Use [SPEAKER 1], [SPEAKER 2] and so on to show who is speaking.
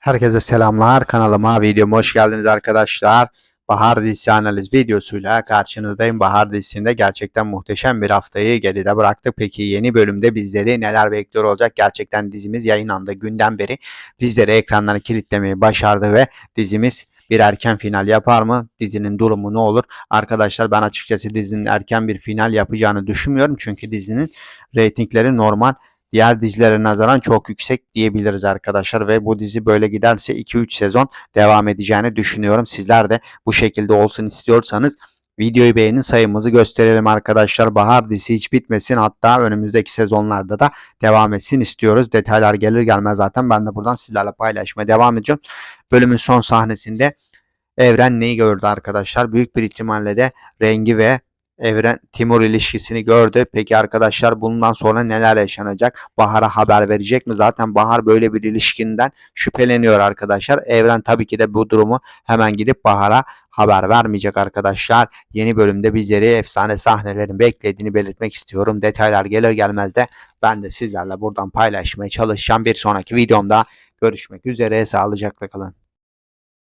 [SPEAKER 1] Herkese selamlar. Kanalıma, videoma hoş geldiniz arkadaşlar. Bahar dizisi analiz videosuyla karşınızdayım. Bahar dizisinde gerçekten muhteşem bir haftayı geride bıraktık. Peki yeni bölümde bizleri neler bekliyor olacak? Gerçekten dizimiz yayınlandı günden beri bizleri ekranları kilitlemeyi başardı ve dizimiz bir erken final yapar mı? Dizinin durumu ne olur? Arkadaşlar ben açıkçası dizinin erken bir final yapacağını düşünmüyorum. Çünkü dizinin reytingleri normal diğer dizilere nazaran çok yüksek diyebiliriz arkadaşlar ve bu dizi böyle giderse 2-3 sezon devam edeceğini düşünüyorum. Sizler de bu şekilde olsun istiyorsanız videoyu beğenin sayımızı gösterelim arkadaşlar. Bahar dizisi hiç bitmesin hatta önümüzdeki sezonlarda da devam etsin istiyoruz. Detaylar gelir gelmez zaten ben de buradan sizlerle paylaşmaya devam edeceğim. Bölümün son sahnesinde Evren neyi gördü arkadaşlar? Büyük bir ihtimalle de rengi ve Evren Timur ilişkisini gördü. Peki arkadaşlar bundan sonra neler yaşanacak? Bahar'a haber verecek mi? Zaten Bahar böyle bir ilişkinden şüpheleniyor arkadaşlar. Evren tabii ki de bu durumu hemen gidip Bahar'a haber vermeyecek arkadaşlar. Yeni bölümde bizleri efsane sahnelerin beklediğini belirtmek istiyorum. Detaylar gelir gelmez de ben de sizlerle buradan paylaşmaya çalışacağım. Bir sonraki videomda görüşmek üzere. Sağlıcakla kalın.